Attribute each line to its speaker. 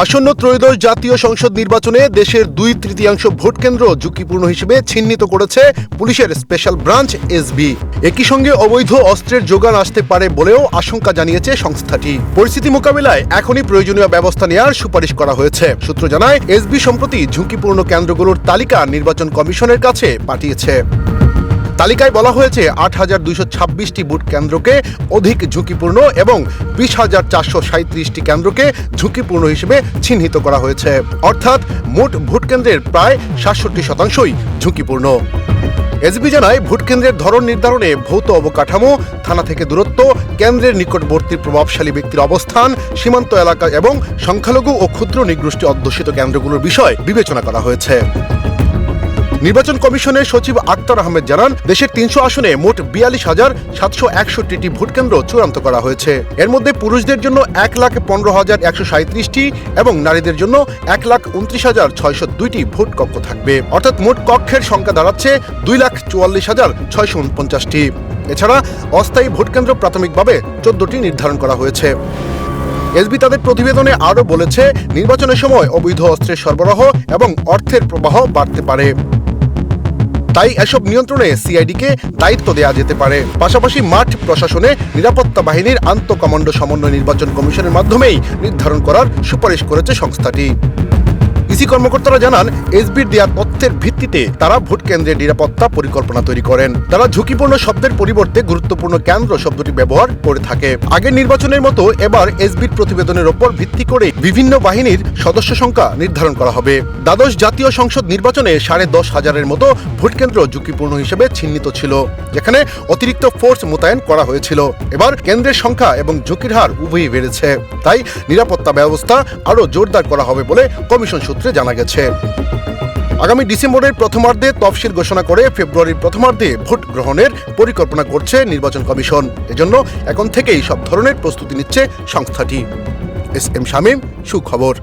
Speaker 1: আসন্ন ত্রয়োদশ জাতীয় সংসদ নির্বাচনে দেশের দুই তৃতীয়াংশ ভোট কেন্দ্র ঝুঁকিপূর্ণ হিসেবে চিহ্নিত করেছে পুলিশের স্পেশাল ব্রাঞ্চ এসবি। একই সঙ্গে অবৈধ অস্ত্রের যোগান আসতে পারে বলেও আশঙ্কা জানিয়েছে সংস্থাটি। পরিস্থিতি মোকাবিলায় এখনই প্রয়োজনীয় ব্যবস্থা নেওয়ার সুপারিশ করা হয়েছে। সূত্র জানায়, এসবি সম্প্রতি ঝুঁকিপূর্ণ কেন্দ্রগুলোর তালিকা নির্বাচন কমিশনের কাছে পাঠিয়েছে। তালিকায় বলা হয়েছে আট হাজার দুইশো ছাব্বিশটি ভোট কেন্দ্রকে অধিক ঝুঁকিপূর্ণ এবং বিশ হাজার চারশো সাঁত্রিশটি কেন্দ্রকে ঝুঁকিপূর্ণ হিসেবে চিহ্নিত করা হয়েছে। অর্থাৎ মোট ভোট কেন্দ্রের প্রায় সাতষট্টি শতাংশই ঝুঁকিপূর্ণ। এসবি জানায়, ভোট কেন্দ্রের ধরন নির্ধারণে ভৌত অবকাঠামো, থানা থেকে দূরত্ব, কেন্দ্রের নিকটবর্তী প্রভাবশালী ব্যক্তির অবস্থান, সীমান্ত এলাকা এবং সংখ্যালঘু ও ক্ষুদ্র নিগোষ্ঠী অধ্যুষিত কেন্দ্রগুলোর বিষয় বিবেচনা করা হয়েছে। নির্বাচন কমিশনের সচিব আক্তার আহমেদ জানান, দেশের তিনশো আসনে মোট বিয়াল্লিশ হাজার সাতশো একষট্টিটি ভোট কেন্দ্র চূড়ান্ত করা হয়েছে। এর মধ্যে পুরুষদের জন্য এক লাখ পনেরো হাজার একশো সাঁত্রিশটি এবং নারীদের জন্য এক লাখ উনত্রিশ হাজার ছয়শো দুইটি ভোট কক্ষ থাকবে। অর্থাৎ মোট কক্ষের সংখ্যা দাঁড়াচ্ছে দুই লাখ চুয়াল্লিশ হাজার ছয়শো উনপঞ্চাশটি। এছাড়া অস্থায়ী ভোটকেন্দ্র প্রাথমিকভাবে চোদ্দটি নির্ধারণ করা হয়েছে। এসবি তাদের প্রতিবেদনে আরও বলেছে, নির্বাচনের সময় অবৈধ অস্ত্রের সরবরাহ এবং অর্থের প্রবাহ বাড়তে পারে। তাই এসব নিয়ন্ত্রণে সিআইডিকে দায়িত্ব দেওয়া যেতে পারে। পাশাপাশি মাঠ প্রশাসনে নিরাপত্তা বাহিনীর আন্তঃকমান্ডো সমন্বয় নির্বাচন কমিশনের মাধ্যমেই নির্ধারণ করার সুপারিশ করেছে সংস্থাটি। ইসি কর্মকর্তারা জানান, এসবির দেওয়া তথ্যের ভিত্তিতে তারা ভোট কেন্দ্রের নিরাপত্তা পরিকল্পনা তৈরি করেন। তারা ঝুঁকিপূর্ণ শব্দের পরিবর্তে গুরুত্বপূর্ণ কেন্দ্র শব্দটি ব্যবহার করে থাকে। আগের নির্বাচনের মতো এবার এসবির প্রতিবেদনের ওপর ভিত্তি করে বিভিন্ন বাহিনীর সদস্য সংখ্যা নির্ধারণ করা হবে। দ্বাদশ জাতীয় সংসদ নির্বাচনে সাড়ে দশ হাজারের মতো ভোট কেন্দ্র ঝুঁকিপূর্ণ হিসেবে চিহ্নিত ছিল, যেখানে অতিরিক্ত ফোর্স মোতায়েন করা হয়েছিল। এবার কেন্দ্রের সংখ্যা এবং ঝুঁকির হার উভয়ই বেড়েছে। তাই নিরাপত্তা ব্যবস্থা আরও জোরদার করা হবে বলে কমিশন সূত্রে জানা গেছে। আগামী ডিসেম্বরের প্রথমার্ধে তফসিল ঘোষণা করে ফেব্রুয়ারির প্রথমার্ধে ভোট গ্রহণের পরিকল্পনা করছে নির্বাচন কমিশন। এজন্য এখন থেকেই সব ধরনের প্রস্তুতি নিচ্ছে সংস্থাটি। এস এম শামীম, সুখবর।